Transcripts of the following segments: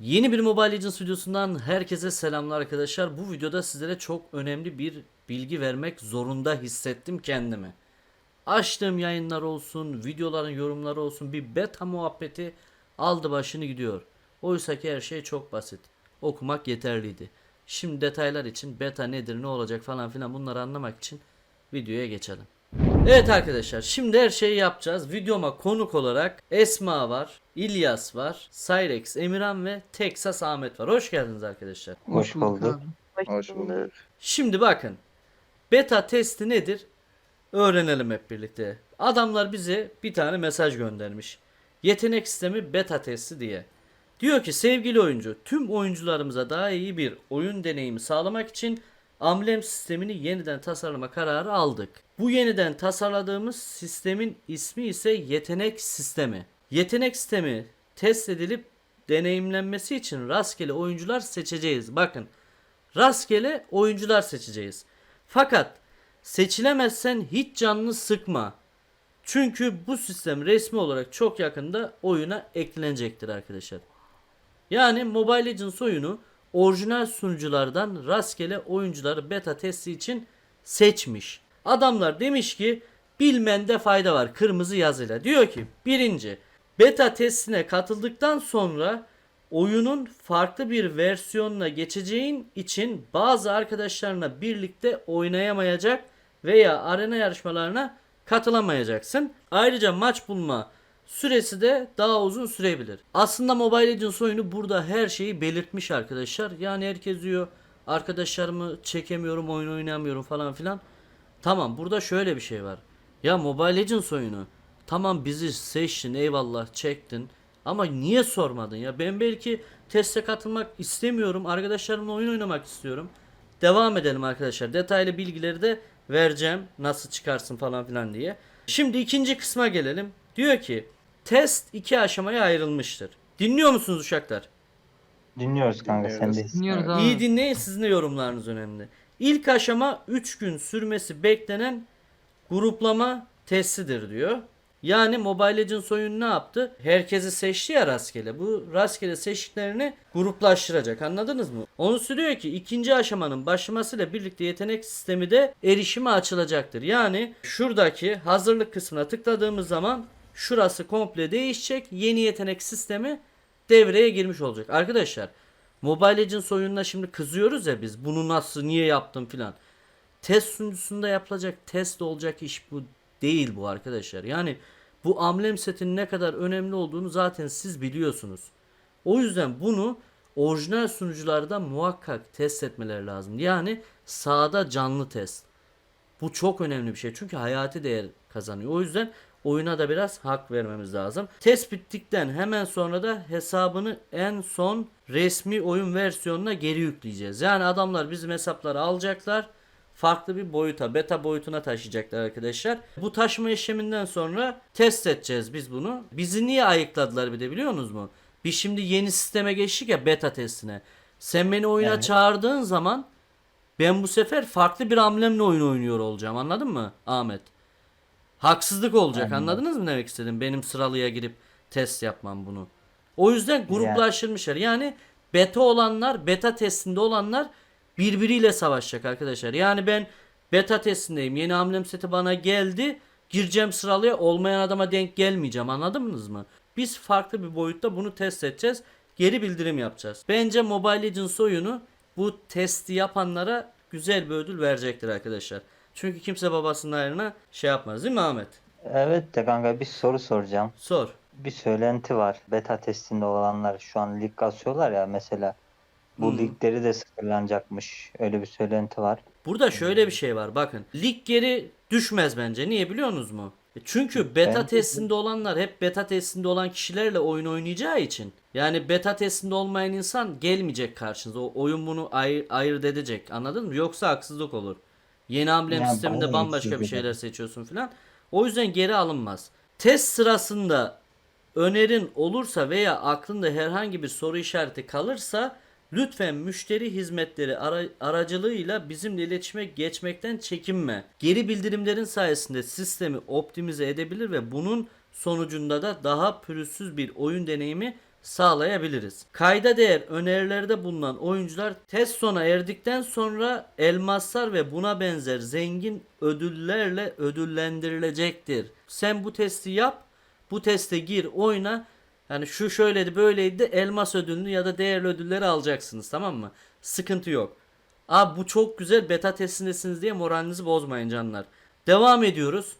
Yeni bir Mobile Legends videosundan herkese selamlar arkadaşlar. Bu videoda sizlere çok önemli bir bilgi vermek zorunda hissettim kendimi. Açtığım yayınlar olsun, videoların yorumları olsun bir beta muhabbeti aldı başını gidiyor. Oysa ki her şey çok basit. Okumak yeterliydi. Şimdi detaylar için beta nedir, ne olacak falan filan bunları anlamak için videoya geçelim. Evet arkadaşlar şimdi her şeyi yapacağız. Videoma konuk olarak Esma var, İlyas var, Cyrex, Emirhan ve Texas Ahmet var. Hoş geldiniz arkadaşlar. Hoş bulduk. Hoş bulduk. Şimdi bakın. Beta testi nedir? Öğrenelim hep birlikte. Adamlar bize bir tane mesaj göndermiş. Yetenek sistemi beta testi diye. Diyor ki sevgili oyuncu tüm oyuncularımıza daha iyi bir oyun deneyimi sağlamak için amblem sistemini yeniden tasarlama kararı aldık. Bu yeniden tasarladığımız sistemin ismi ise yetenek sistemi. Yetenek sistemi test edilip deneyimlenmesi için rastgele oyuncular seçeceğiz. Bakın rastgele oyuncular seçeceğiz. Fakat seçilemezsen hiç canını sıkma. Çünkü bu sistem resmi olarak çok yakında oyuna eklenecektir arkadaşlar. Yani Mobile Legends oyunu orijinal sunuculardan rastgele oyuncuları beta testi için seçmiş. Adamlar demiş ki bilmende fayda var kırmızı yazıyla. Diyor ki birinci beta testine katıldıktan sonra oyunun farklı bir versiyonuna geçeceğin için bazı arkadaşlarına birlikte oynayamayacak veya arena yarışmalarına katılamayacaksın. Ayrıca maç bulma süresi de daha uzun sürebilir. Aslında Mobile Legends oyunu burada her şeyi belirtmiş arkadaşlar. Yani herkes diyor arkadaşlarımı çekemiyorum, oyun oynayamıyorum falan filan. Tamam burada şöyle bir şey var. Ya Mobile Legends oyunu tamam bizi seçtin eyvallah çektin ama niye sormadın ya ben belki teste katılmak istemiyorum arkadaşlarımla oyun oynamak istiyorum. Devam edelim arkadaşlar detaylı bilgileri de vereceğim nasıl çıkarsın falan filan diye. Şimdi ikinci kısma gelelim. Diyor ki test iki aşamaya ayrılmıştır. Dinliyor musunuz uşaklar? Dinliyoruz kanka Dinliyoruz. sendeyiz. Dinliyoruz abi. İyi dinleyin sizin de yorumlarınız önemli. İlk aşama 3 gün sürmesi beklenen gruplama testidir diyor. Yani Mobile Legends oyunu ne yaptı? Herkesi seçti ya rastgele. Bu rastgele seçtiklerini gruplaştıracak. Anladınız mı? Onu sürüyor ki ikinci aşamanın başlamasıyla birlikte yetenek sistemi de erişime açılacaktır. Yani şuradaki hazırlık kısmına tıkladığımız zaman şurası komple değişecek. Yeni yetenek sistemi devreye girmiş olacak. Arkadaşlar Mobile Legends oyununa şimdi kızıyoruz ya biz. Bunu nasıl niye yaptım filan. Test sunucusunda yapılacak test olacak iş bu değil bu arkadaşlar. Yani bu amblem setinin ne kadar önemli olduğunu zaten siz biliyorsunuz. O yüzden bunu orijinal sunucularda muhakkak test etmeleri lazım. Yani sahada canlı test. Bu çok önemli bir şey. Çünkü hayati değer kazanıyor. O yüzden oyuna da biraz hak vermemiz lazım. Test bittikten hemen sonra da hesabını en son resmi oyun versiyonuna geri yükleyeceğiz. Yani adamlar bizim hesapları alacaklar. Farklı bir boyuta, beta boyutuna taşıyacaklar arkadaşlar. Bu taşıma işleminden sonra test edeceğiz biz bunu. Bizi niye ayıkladılar bir de biliyor musunuz mu? Biz şimdi yeni sisteme geçtik ya beta testine. Sen beni oyuna Evet. çağırdığın zaman ben bu sefer farklı bir amblemle oyun oynuyor olacağım. Anladın mı Ahmet? Haksızlık olacak. Anladım. Anladınız mı ne demek istedim? Benim sıralıya girip test yapmam bunu. O yüzden gruplaştırmışlar. Yani beta olanlar, beta testinde olanlar birbiriyle savaşacak arkadaşlar. Yani ben beta testindeyim. Yeni amblem seti bana geldi. Gireceğim sıralıya olmayan adama denk gelmeyeceğim. Anladınız mı? Biz farklı bir boyutta bunu test edeceğiz. Geri bildirim yapacağız. Bence Mobile Legends oyunu bu testi yapanlara güzel bir ödül verecektir arkadaşlar. Çünkü kimse babasının ayrına şey yapmaz değil mi Ahmet? Evet de kanka bir soru soracağım. Sor. Bir söylenti var. Beta testinde olanlar şu an lig kasıyorlar ya mesela. Bu Hmm. ligleri de sıfırlanacakmış. Öyle bir söylenti var. Burada şöyle bir şey var bakın. Lig geri düşmez bence. Niye biliyorsunuz mu? E Çünkü beta de. testinde olanlar hep beta testinde olan kişilerle oyun oynayacağı için. Yani beta testinde olmayan insan gelmeyecek karşınıza. O oyun bunu ayır, ayırt edecek. Anladın mı? Yoksa haksızlık olur. Yeni amblem Ya sisteminde bambaşka bir şeyler seçiyorsun filan. O yüzden geri alınmaz. Test sırasında önerin olursa veya aklında herhangi bir soru işareti kalırsa lütfen müşteri hizmetleri ara- aracılığıyla bizimle iletişime geçmekten çekinme. Geri bildirimlerin sayesinde sistemi optimize edebilir ve bunun sonucunda da daha pürüzsüz bir oyun deneyimi sağlayabiliriz. Kayda değer önerilerde bulunan oyuncular test sona erdikten sonra elmaslar ve buna benzer zengin ödüllerle ödüllendirilecektir. Sen bu testi yap, bu teste gir, oyna. Yani şu şöyleydi böyleydi elmas ödülünü ya da değerli ödülleri alacaksınız tamam mı? Sıkıntı yok. Abi bu çok güzel beta testindesiniz diye moralinizi bozmayın canlar. Devam ediyoruz.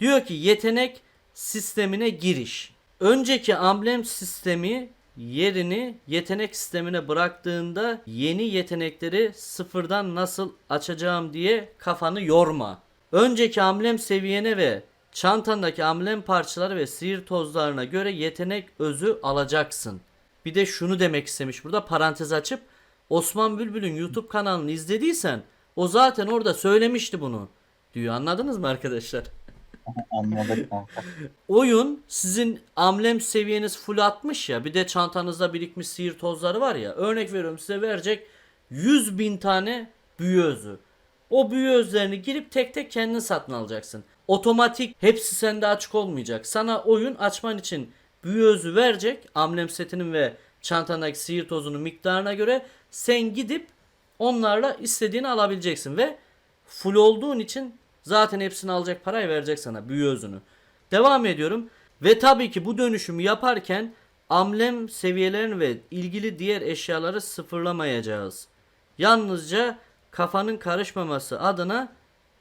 Diyor ki yetenek sistemine giriş. Önceki amblem sistemi yerini yetenek sistemine bıraktığında yeni yetenekleri sıfırdan nasıl açacağım diye kafanı yorma. Önceki amblem seviyene ve çantandaki amblem parçaları ve sihir tozlarına göre yetenek özü alacaksın. Bir de şunu demek istemiş burada parantez açıp Osman Bülbül'ün YouTube kanalını izlediysen o zaten orada söylemişti bunu diyor. Anladınız mı arkadaşlar? Oyun sizin amblem seviyeniz full atmış ya bir de çantanızda birikmiş sihir tozları var ya örnek veriyorum size verecek 100 bin tane büyü özü. O büyü özlerini girip tek tek kendin satın alacaksın. Otomatik hepsi sende açık olmayacak. Sana oyun açman için büyü özü verecek amblem setinin ve çantandaki sihir tozunun miktarına göre sen gidip onlarla istediğini alabileceksin ve full olduğun için zaten hepsini alacak parayı verecek sana büyü özünü. Devam ediyorum ve tabii ki bu dönüşümü yaparken amblem seviyelerini ve ilgili diğer eşyaları sıfırlamayacağız. Yalnızca kafanın karışmaması adına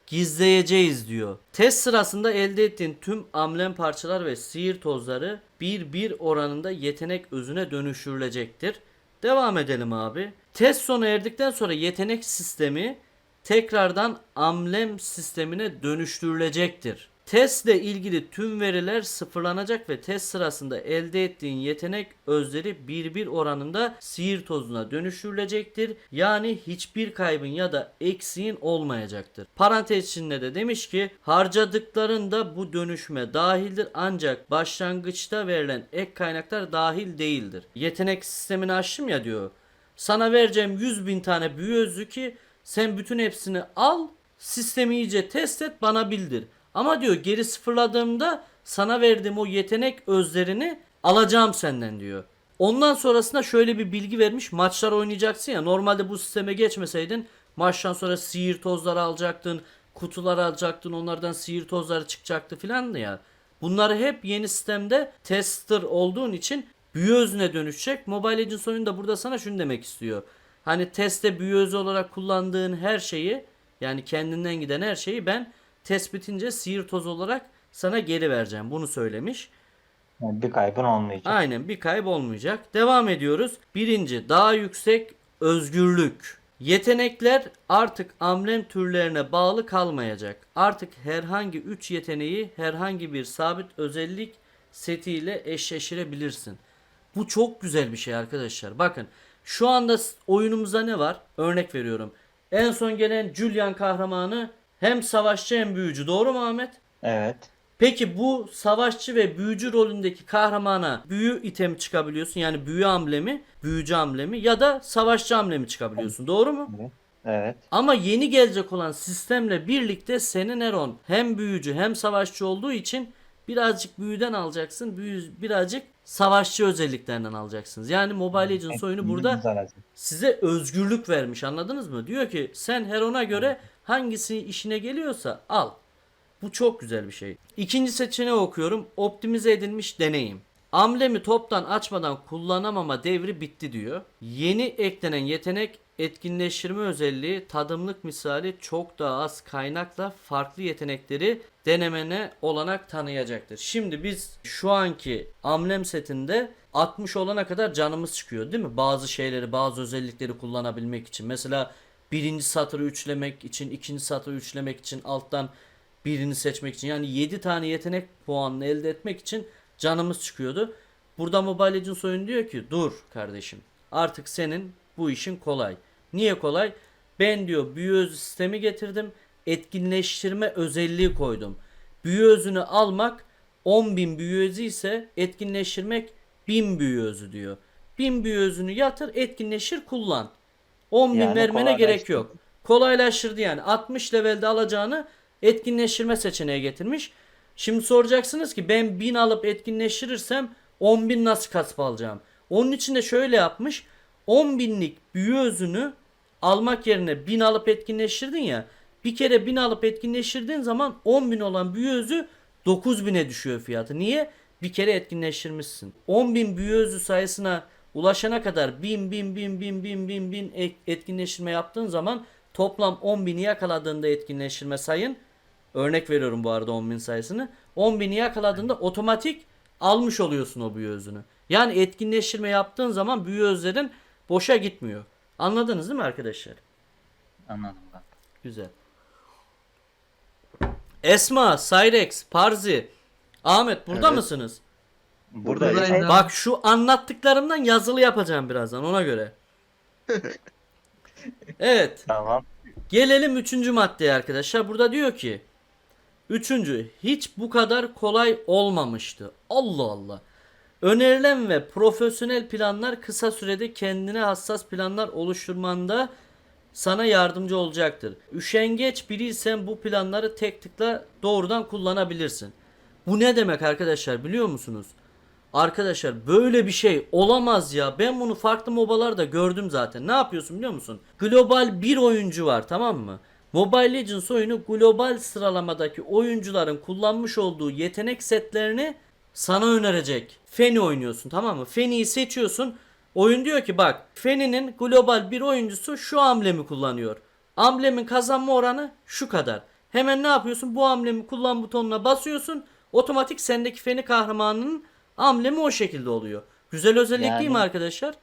gizleyeceğiz diyor. Test sırasında elde ettiğin tüm amblem parçalar ve sihir tozları bir bir oranında yetenek özüne dönüştürülecektir. Devam edelim abi. Test sona erdikten sonra yetenek sistemi tekrardan amblem sistemine dönüştürülecektir. Testle ilgili tüm veriler sıfırlanacak ve test sırasında elde ettiğin yetenek özleri bir bir oranında sihir tozuna dönüştürülecektir. Yani hiçbir kaybın ya da eksiğin olmayacaktır. Parantez içinde de demiş ki harcadıkların da bu dönüşüme dahildir ancak başlangıçta verilen ek kaynaklar dahil değildir. Yetenek sistemini açtım ya diyor. Sana vereceğim 100 bin tane büyü özü ki sen bütün hepsini al sistemi iyice test et bana bildir. Ama diyor geri sıfırladığımda sana verdiğim o yetenek özlerini alacağım senden diyor. Ondan sonrasında şöyle bir bilgi vermiş. Maçlar oynayacaksın ya. Normalde bu sisteme geçmeseydin maçtan sonra sihir tozları alacaktın. Kutular alacaktın. Onlardan sihir tozları çıkacaktı filan ya. Bunları hep yeni sistemde tester olduğun için büyü özüne dönüşecek. Mobile Legends oyunu da burada sana şunu demek istiyor. Hani testte büyü özü olarak kullandığın her şeyi yani kendinden giden her şeyi ben test bitince sihir tozu olarak sana geri vereceğim. Bunu söylemiş. Yani bir kaybın olmayacak. Aynen bir kayıp olmayacak. Devam ediyoruz. Birinci daha yüksek özgürlük. Yetenekler artık amblem türlerine bağlı kalmayacak. Artık herhangi 3 yeteneği herhangi bir sabit özellik setiyle eşleştirebilirsin. Bu çok güzel bir şey arkadaşlar. Bakın şu anda oyunumuzda ne var? Örnek veriyorum. En son gelen Julian kahramanı hem savaşçı hem büyücü. Doğru mu Ahmet? Evet. Peki bu savaşçı ve büyücü rolündeki kahramana büyü itemi çıkabiliyorsun. Yani büyü amblemi, büyücü amblemi ya da savaşçı amblemi çıkabiliyorsun. Doğru mu? Evet. Ama yeni gelecek olan sistemle birlikte senin Eron hem büyücü hem savaşçı olduğu için birazcık büyüden alacaksın. Büyü, birazcık savaşçı özelliklerinden alacaksınız. Yani Mobile Legends oyunu burada size özgürlük vermiş anladınız mı? Diyor ki sen her ona göre hangisi işine geliyorsa al. Bu çok güzel bir şey. İkinci seçeneği okuyorum. Optimize edilmiş deneyim. Amblemi toptan açmadan kullanamama devri bitti diyor. Yeni eklenen yetenek etkinleştirme özelliği tadımlık misali çok daha az kaynakla farklı yetenekleri denemene olanak tanıyacaktır. Şimdi biz şu anki amblem setinde 60 olana kadar canımız çıkıyor değil mi? Bazı şeyleri bazı özellikleri kullanabilmek için. Mesela birinci satırı üçlemek için, ikinci satırı üçlemek için alttan birini seçmek için. Yani 7 tane yetenek puanını elde etmek için canımız çıkıyordu. Burada Mobile Legends oyun diyor ki dur kardeşim artık senin bu işin kolay. Niye kolay? Ben diyor büyü özü sistemi getirdim. Etkinleştirme özelliği koydum. Büyü özünü almak 10.000 büyü özü ise etkinleştirmek 1000 büyü özü diyor. 1000 büyü özünü yatır etkinleştir kullan. 10.000 Yani vermene gerek yok. Kolaylaştırdı yani. 60 levelde alacağını etkinleştirme seçeneği getirmiş. Şimdi soracaksınız ki ben 1000 alıp etkinleştirirsem 10.000 nasıl kasıp alacağım? Onun için de şöyle yapmış. 10 binlik büyü özünü almak yerine 1000 alıp etkinleştirdin ya. Bir kere 1000 alıp etkinleştirdiğin zaman 10 bin olan büyü özü 9000'e düşüyor fiyatı. Niye? Bir kere etkinleştirmişsin. 10 bin büyü özü sayısına ulaşana kadar 1000 1000 1000 1000 1000 1000 1000 ek- etkinleştirme yaptığın zaman toplam 10 bini yakaladığında etkinleştirme sayın örnek veriyorum bu arada 10 bin sayısını 10 bini yakaladığında otomatik almış oluyorsun o büyü özünü. Yani etkinleştirme yaptığın zaman büyü özlerin boşa gitmiyor. Anladınız değil mi arkadaşlar? Anladım ben. Güzel. Esma, Cyrex, Parzi, Ahmet burada Evet. mısınız? Buradayız. Buradayız. Bak şu anlattıklarımdan yazılı yapacağım birazdan ona göre. Evet. Tamam. Gelelim üçüncü maddeye arkadaşlar. Burada diyor ki Üçüncü, hiç bu kadar kolay olmamıştı. Allah Allah. Önerilen ve profesyonel planlar kısa sürede kendine hassas planlar oluşturmanda sana yardımcı olacaktır. Üşengeç biriysen bu planları tek tıkla doğrudan kullanabilirsin. Bu ne demek arkadaşlar biliyor musunuz? Arkadaşlar böyle bir şey olamaz ya. Ben bunu farklı mobalarda gördüm zaten. Ne yapıyorsun biliyor musun? Global bir oyuncu var tamam mı? Mobile Legends oyunu global sıralamadaki oyuncuların kullanmış olduğu yetenek setlerini sana önerecek. Feni oynuyorsun tamam mı? Feni'yi seçiyorsun. Oyun diyor ki bak Feni'nin global bir oyuncusu şu amblemi kullanıyor. Amblemin kazanma oranı şu kadar. Hemen ne yapıyorsun? Bu amblemi kullan butonuna basıyorsun. Otomatik sendeki Feni kahramanının amblemi o şekilde oluyor. Güzel özellik değil mi Yani- arkadaşlar?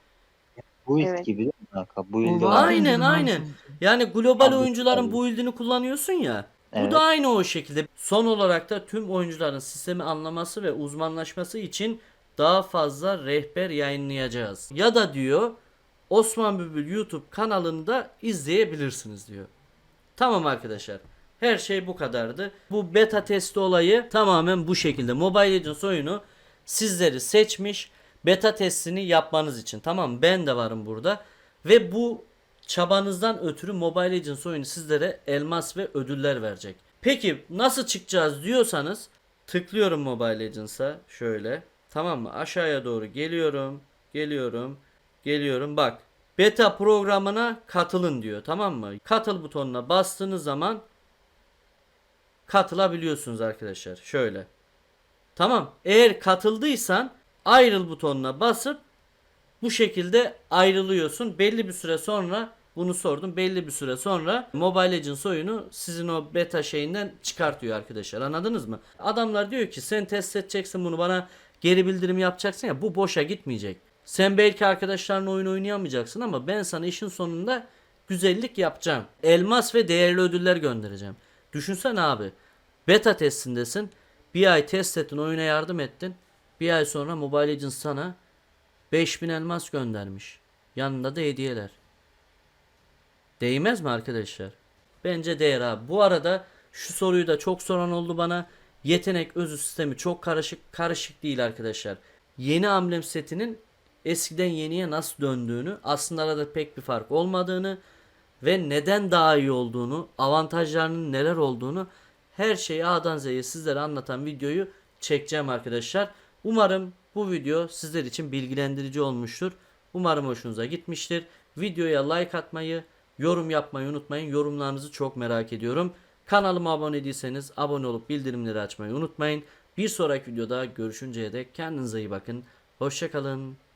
Bu Evet. gibi değil mi? Kanka, Bu ilde Bu olan-. Aynen Aynen. Yani global oyuncuların tabii. build'ini kullanıyorsun ya. Bu Evet. da aynı o şekilde. Son olarak da tüm oyuncuların sistemi anlaması ve uzmanlaşması için daha fazla rehber yayınlayacağız. Ya da diyor Osman Bülbül YouTube kanalında izleyebilirsiniz diyor. Tamam arkadaşlar. Her şey bu kadardı. Bu beta testi olayı tamamen bu şekilde. Mobile Legends oyunu sizleri seçmiş beta testini yapmanız için. Tamam? Ben de varım burada. Ve bu çabanızdan ötürü Mobile Legends oyunu sizlere elmas ve ödüller verecek. Peki nasıl çıkacağız diyorsanız tıklıyorum Mobile Legends'a şöyle. Tamam mı? Aşağıya doğru geliyorum. Geliyorum. Geliyorum. Bak. Beta programına katılın diyor. Tamam mı? Katıl butonuna bastığınız zaman katılabiliyorsunuz arkadaşlar. Şöyle. Tamam. Eğer katıldıysan ayrıl butonuna basıp bu şekilde ayrılıyorsun. Belli bir süre sonra bunu sordum. Belli bir süre sonra Mobile Legends oyunu sizin o beta şeyinden çıkartıyor arkadaşlar. Anladınız mı? Adamlar diyor ki sen test edeceksin bunu bana geri bildirim yapacaksın ya bu boşa gitmeyecek. Sen belki arkadaşlarla oyun oynayamayacaksın ama ben sana işin sonunda güzellik yapacağım. Elmas ve değerli ödüller göndereceğim. Düşünsene abi. Beta testindesin. Bir ay test ettin oyuna yardım ettin. Bir ay sonra Mobile Legends sana 5000 elmas göndermiş. Yanında da hediyeler. Değmez mi arkadaşlar? Bence değer abi. Bu arada şu soruyu da çok soran oldu bana. Yetenek özü sistemi çok karışık. Karışık değil arkadaşlar. Yeni amblem setinin eskiden yeniye nasıl döndüğünü, aslında arada pek bir fark olmadığını ve neden daha iyi olduğunu, avantajlarının neler olduğunu her şeyi A'dan Z'ye sizlere anlatan videoyu çekeceğim arkadaşlar. Umarım bu video sizler için bilgilendirici olmuştur. Umarım hoşunuza gitmiştir. Videoya like atmayı, yorum yapmayı unutmayın. Yorumlarınızı çok merak ediyorum. Kanalıma abone değilseniz abone olup bildirimleri açmayı unutmayın. Bir sonraki videoda görüşünceye dek kendinize iyi bakın. Hoşçakalın.